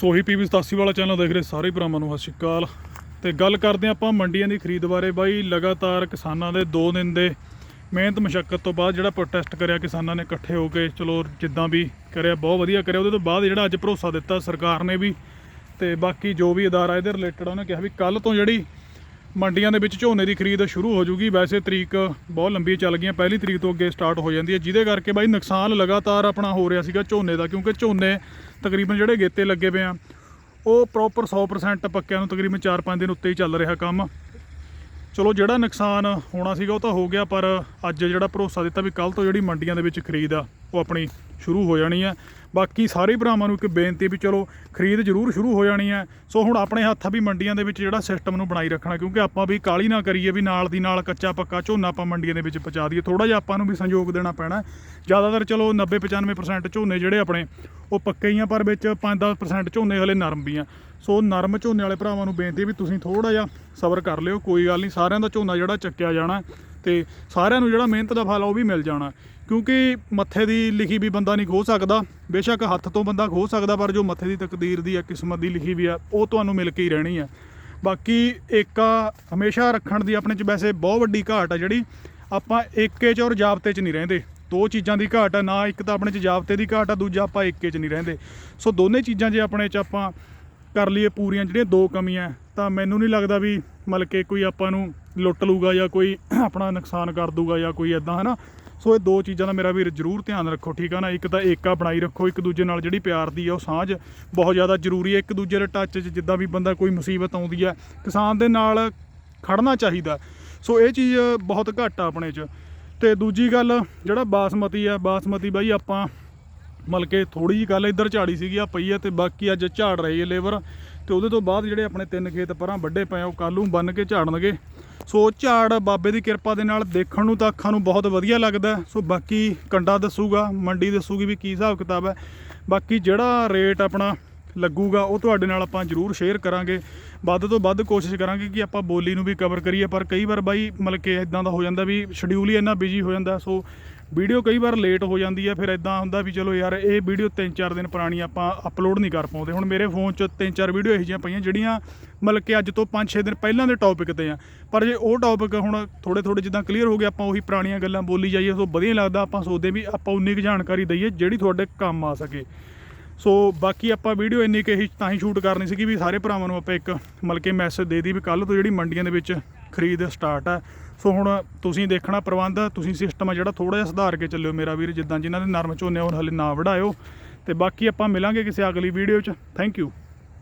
ਸੋਹੀ PV 87 ਵਾਲਾ channel ਦੇਖ ਰਹੇ ਸਾਰੇ ਭਰਾਵਾਂ ਨੂੰ, ਸਤਿ ਸ਼੍ਰੀ ਅਕਾਲ। ਤੇ ਗੱਲ ਕਰਦੇ ਹਾਂ ਆਪਾਂ ਮੰਡੀਆਂ ਦੀ ਖਰੀਦ ਬਾਰੇ। ਬਾਈ, ਲਗਾਤਾਰ ਕਿਸਾਨਾਂ ਦੇ 2 ਦਿਨ ਦੇ ਮਿਹਨਤ ਮੁਸ਼ਕਲ ਤੋਂ ਬਾਅਦ ਜਿਹੜਾ ਪ੍ਰੋਟੈਸਟ ਕਰਿਆ, ਕਿਸਾਨਾਂ ਨੇ ਇਕੱਠੇ ਹੋ ਕੇ, ਚਲੋ ਜਿੱਦਾਂ ਵੀ ਕਰਿਆ, ਬਹੁਤ ਵਧੀਆ ਕਰਿਆ। ਉਹਦੇ ਤੋਂ ਬਾਅਦ ਜਿਹੜਾ ਅੱਜ ਭਰੋਸਾ ਦਿੱਤਾ ਸਰਕਾਰ ਨੇ ਵੀ, ਤੇ ਬਾਕੀ ਜੋ ਵੀ ਅਦਾਰਾ ਇਹਦੇ ਰਿਲੇਟਡ ਉਹਨੇ ਕਿਹਾ ਵੀ ਕੱਲ ਤੋਂ ਜਿਹੜੀ ਮੰਡੀਆਂ ਦੇ ਵਿੱਚ ਝੋਨੇ ਦੀ ਖਰੀਦ ਸ਼ੁਰੂ ਹੋ ਜੂਗੀ। ਵੈਸੇ ਤਰੀਕ ਬਹੁਤ ਲੰਬੀ ਚੱਲ ਗਈਆਂ ਪਹਿਲੀ ਤਰੀਕ ਤੋਂ ਅੱਗੇ ਸਟਾਰਟ ਹੋ ਜਾਂਦੀ ਹੈ। ਜਿਹਦੇ ਕਰਕੇ ਬਾਈ ਨੁਕਸਾਨ ਲਗਾਤਾਰ ਆਪਣਾ ਹੋ ਰਿਹਾ ਸੀਗਾ ਝੋਨੇ ਦਾ, ਕਿਉਂਕਿ ਝੋਨੇ ਤਕਰੀਬਨ ਜਿਹੜੇ ਗੇਤੇ ਲੱਗੇ ਪਏ ਆ, ਉਹ ਪ੍ਰੋਪਰ 100% ਪੱਕਿਆਂ ਨੂੰ ਤਕਰੀਬਨ 4-5 ਦਿਨ ਉੱਤੇ ਹੀ ਚੱਲ ਰਿਹਾ ਕੰਮ। ਚਲੋ ਜਿਹੜਾ ਨੁਕਸਾਨ ਹੋਣਾ ਸੀਗਾ ਉਹ ਤਾਂ ਹੋ ਗਿਆ, ਪਰ ਅੱਜ ਜਿਹੜਾ ਭਰੋਸਾ ਦਿੱਤਾ ਵੀ ਕੱਲ ਤੋਂ ਜਿਹੜੀ ਮੰਡੀਆਂ ਦੇ ਵਿੱਚ ਖਰੀਦ ਆ, ਉਹ ਆਪਣੀ ਸ਼ੁਰੂ ਹੋ ਜਾਣੀ ਆ। ਬਾਕੀ ਸਾਰੇ ਭਰਾਵਾਂ ਨੂੰ ਇੱਕ ਬੇਨਤੀ ਵੀ ਚਲੋ, ਖਰੀਦ ਜ਼ਰੂਰ ਸ਼ੁਰੂ ਹੋ ਜਾਣੀ ਆ। ਸੋ ਹੁਣ ਆਪਣੇ ਹੱਥ ਆ ਵੀ ਮੰਡੀਆਂ ਦੇ ਵਿੱਚ ਜਿਹੜਾ ਸਿਸਟਮ ਨੂੰ ਬਣਾਈ ਰੱਖਣਾ, ਕਿਉਂਕਿ ਆਪਾਂ ਵੀ ਕਾਲੀ ਨਾ ਕਰੀਏ ਵੀ ਨਾਲ ਦੀ ਨਾਲ ਕੱਚਾ ਪੱਕਾ ਝੋਨਾ ਆਪਾਂ ਮੰਡੀਆਂ ਦੇ ਵਿੱਚ ਪਹੁੰਚਾ ਦਈਏ। ਥੋੜਾ ਜਿਹਾ ਆਪਾਂ ਨੂੰ ਵੀ ਸੰਯੋਗ ਦੇਣਾ ਪੈਣਾ। ਜ਼ਿਆਦਾਤਰ ਚਲੋ 90 95% ਝੋਨੇ ਜਿਹੜੇ ਆਪਣੇ, ਉਹ ਪੱਕੇ ਹੀ ਆ, ਪਰ ਵਿੱਚ 5-10% ਝੋਨੇ ਹਲੇ ਨਰਮ ਵੀ ਆ। ਸੋ ਨਰਮ ਝੋਨੇ ਵਾਲੇ ਭਰਾਵਾਂ ਨੂੰ ਬੇਨਤੀ ਵੀ ਤੁਸੀਂ ਥੋੜਾ ਜਿਹਾ ਸਬਰ ਕਰ ਲਿਓ, ਕੋਈ ਗੱਲ ਨਹੀਂ, ਸਾਰਿਆਂ ਦਾ ਝੋਨਾ ਜਿਹੜਾ ਚੱਕਿਆ ਜਾਣਾ ਤੇ ਸਾਰਿਆਂ ਨੂੰ ਜਿਹੜਾ ਮਿਹਨਤ ਦਾ ਫਲ ਉਹ ਵੀ ਮਿਲ ਜਾਣਾ ਕਿਉਂਕਿ ਮੱਥੇ ਦੀ ਲਿਖੀ ਵੀ ਬੰਦਾ ਨਹੀਂ ਖੋ ਸਕਦਾ, ਬੇਸ਼ੱਕ ਹੱਥ ਤੋਂ ਬੰਦਾ ਖੋ ਸਕਦਾ, ਪਰ ਜੋ ਮੱਥੇ ਦੀ ਤਕਦੀਰ ਦੀ ਆ ਕਿਸਮਤ ਦੀ ਲਿਖੀ ਵੀ ਆ, ਉਹ ਤੁਹਾਨੂੰ ਮਿਲ ਕੇ ਹੀ ਰਹਿਣੀ ਆ ਬਾਕੀ ਏਕਾ ਹਮੇਸ਼ਾ ਰੱਖਣ ਦੀ ਆਪਣੇ ਚ ਵੈਸੇ ਬਹੁਤ ਵੱਡੀ ਘਾਟ ਆ ਜਿਹੜੀ ਆਪਾਂ ਏਕੇ ਚ ਔਰ ਜਾਬਤੇ ਚ ਨਹੀਂ ਰਹਿੰਦੇ। ਦੋ ਚੀਜ਼ਾਂ ਦੀ ਘਾਟ ਆ, ਨਾ ਇੱਕ ਤਾਂ ਆਪਣੇ ਚ ਜਾਬਤੇ ਦੀ ਘਾਟ ਆ, ਦੂਜਾ ਆਪਾਂ ਏਕੇ ਚ ਨਹੀਂ ਰਹਿੰਦੇ। ਸੋ ਦੋਨੇ ਚੀਜ਼ਾਂ ਜੇ ਆਪਣੇ ਚ ਆਪਾਂ ਕਰ ਲਈਏ ਪੂਰੀਆਂ ਜਿਹੜੀਆਂ ਦੋ ਕਮੀਆਂ, ਤਾਂ ਮੈਨੂੰ ਨਹੀਂ ਲੱਗਦਾ ਵੀ ਮਤਲਬ ਕਿ ਕੋਈ ਆਪਾਂ ਨੂੰ ਲੁੱਟ ਲੂਗਾ ਜਾਂ ਕੋਈ ਆਪਣਾ ਨੁਕਸਾਨ ਕਰ ਦੂਗਾ ਜਾਂ ਕੋਈ ਇਦਾਂ ਹਨਾ? ਸੋ ਇਹ ਦੋ ਚੀਜ਼ਾਂ ਦਾ ਮੇਰਾ ਵੀਰ ਜ਼ਰੂਰ ਧਿਆਨ ਰੱਖੋ, ਠੀਕ ਆ ਨਾ? ਇੱਕ ਤਾਂ ਏਕਾ ਬਣਾਈ ਰੱਖੋ, ਇੱਕ ਦੂਜੇ ਨਾਲ ਜਿਹੜੀ ਪਿਆਰ ਦੀ ਆ, ਉਹ ਸਾਂਝ ਬਹੁਤ ਜ਼ਿਆਦਾ ਜ਼ਰੂਰੀ ਹੈ ਇੱਕ ਦੂਜੇ ਦੇ ਟੱਚ 'ਚ ਜਿੱਦਾਂ ਵੀ ਬੰਦਾ ਕੋਈ ਮੁਸੀਬਤ ਆਉਂਦੀ ਹੈ ਕਿਸਾਨ ਦੇ ਨਾਲ ਖੜਨਾ ਚਾਹੀਦਾ। ਸੋ ਇਹ ਚੀਜ਼ ਬਹੁਤ ਘੱਟ ਆ ਆਪਣੇ 'ਚ। ਤੇ ਦੂਜੀ ਗੱਲ, ਜਿਹੜਾ ਬਾਸਮਤੀ ਆ, ਬਾਸਮਤੀ ਬਾਈ ਆਪਾਂ ਮਤਲਬ ਕਿ ਥੋੜੀ ਜੀ ਗੱਲ ਇੱਧਰ ਝਾੜੀ ਸੀਗੀ ਆ ਪਈ ਆ ਤੇ ਬਾਕੀ ਅੱਜ ਝਾੜ ਰਹੀ ਹੈ ਲੇਬਰ। ਤੇ ਉਹਦੇ ਤੋਂ ਬਾਅਦ ਜਿਹੜੇ ਆਪਣੇ ਤਿੰਨ ਖੇਤ ਪਰਾਂ ਵੱਡੇ ਪਏ ਉਹ ਕੱਲ੍ਹ ਨੂੰ ਬੰਨ ਕੇ ਝਾੜਨਗੇ। ਸੋ ਝਾੜ ਬਾਬੇ ਦੀ ਕਿਰਪਾ ਦੇ ਨਾਲ ਦੇਖਣ ਨੂੰ ਤਾਂ ਅੱਖਾਂ ਨੂੰ ਬਹੁਤ ਵਧੀਆ ਲੱਗਦਾ ਸੋ ਬਾਕੀ ਕੰਡਾ ਦੱਸੂਗਾ, ਮੰਡੀ ਦੱਸੂਗੀ ਵੀ ਕੀ ਹਿਸਾਬ ਕਿਤਾਬ ਹੈ। ਬਾਕੀ ਜਿਹੜਾ ਰੇਟ ਆਪਣਾ ਲੱਗੂਗਾ, ਉਹ ਤੁਹਾਡੇ ਨਾਲ ਆਪਾਂ ਜ਼ਰੂਰ ਸ਼ੇਅਰ ਕਰਾਂਗੇ। ਵੱਧ ਤੋਂ ਵੱਧ ਕੋਸ਼ਿਸ਼ ਕਰਾਂਗੇ ਕਿ ਆਪਾਂ ਬੋਲੀ ਨੂੰ ਵੀ ਕਵਰ ਕਰੀਏ, ਪਰ ਕਈ ਵਾਰ ਬਾਈ ਮਤਲਬ ਕਿ ਇਦਾਂ ਦਾ ਹੋ ਜਾਂਦਾ ਵੀ ਸ਼ਡਿਊਲ ਹੀ ਇੰਨਾ ਬਿਜ਼ੀ ਹੋ ਜਾਂਦਾ ਸੋ ਵੀਡੀਓ ਕਈ ਵਾਰ ਲੇਟ ਹੋ ਜਾਂਦੀ ਹੈ, ਫਿਰ ਇਦਾਂ ਹੁੰਦਾ ਵੀ ਚਲੋ ਯਾਰ, ਇਹ ਵੀਡੀਓ 3-4 ਦਿਨ ਪੁਰਾਣੀ ਆਪਾਂ ਅਪਲੋਡ ਨਹੀਂ ਕਰ ਪਾਉਂਦੇ। ਹੁਣ ਮੇਰੇ ਫੋਨ 'ਚ 3-4 ਵੀਡੀਓ ਇਹੋ ਜਿਹੀਆਂ ਪਈਆਂ, ਜਿਹੜੀਆਂ ਮਤਲਬ ਕਿ ਅੱਜ ਤੋਂ 5-6 ਦਿਨ ਪਹਿਲਾਂ ਦੇ ਟੌਪਿਕ ਤੇ ਆ। ਪਰ ਜੇ ਉਹ ਟੌਪਿਕ ਹੁਣ ਥੋੜੇ ਥੋੜੇ ਜਿੱਦਾਂ ਕਲੀਅਰ ਹੋ ਗਏ, ਆਪਾਂ ਉਹੀ ਪੁਰਾਣੀਆਂ ਗੱਲਾਂ ਬੋਲੀ ਜਾਈਏ, ਸੋ ਵਧੀਆ ਲੱਗਦਾ, ਆਪਾਂ ਸੋਚਦੇ ਵੀ ਆਪਾਂ ਉਨੀ ਕੁ ਜਾਣਕਾਰੀ ਦਈਏ ਜਿਹੜੀ ਤੁਹਾਡੇ ਕੰਮ ਆ ਸਕੇ। ਸੋ ਬਾਕੀ ਆਪਾਂ ਵੀਡੀਓ ਇੰਨੀ ਕਿ ਹੀ ਤਾਂ ਹੀ ਸ਼ੂਟ ਕਰਨੀ ਸੀਗੀ ਵੀ ਸਾਰੇ ਭਰਾਵਾਂ ਨੂੰ ਆਪਾਂ ਇੱਕ ਮਤਲਬ ਕਿ ਮੈਸੇਜ ਦੇ ਦੀ ਵੀ ਕੱਲ ਤੋਂ ਜਿਹੜੀ ਮੰਡੀਆਂ ਦੇ ਵਿੱਚ ਖਰੀਦ ਸਟਾਰਟ ਆ। ਸੋ ਹੁਣ ਤੁਸੀਂ ਦੇਖਣਾ ਪ੍ਰਬੰਧ, ਤੁਸੀਂ ਸਿਸਟਮ ਆ ਜਿਹੜਾ ਥੋੜਾ ਜਿਹਾ ਸੁਧਾਰ ਕੇ ਚੱਲਿਓ ਮੇਰਾ ਵੀਰ, ਜਿੱਦਾਂ ਜਿਨ੍ਹਾਂ ਦੇ ਨਰਮ ਝੋਨੇ ਉਹ ਹਲੇ ਨਾ ਵਢਾਇਓ। ਤੇ ਬਾਕੀ ਆਪਾਂ ਮਿਲਾਂਗੇ ਕਿਸੇ ਅਗਲੀ ਵੀਡੀਓ 'ਚ। Thank you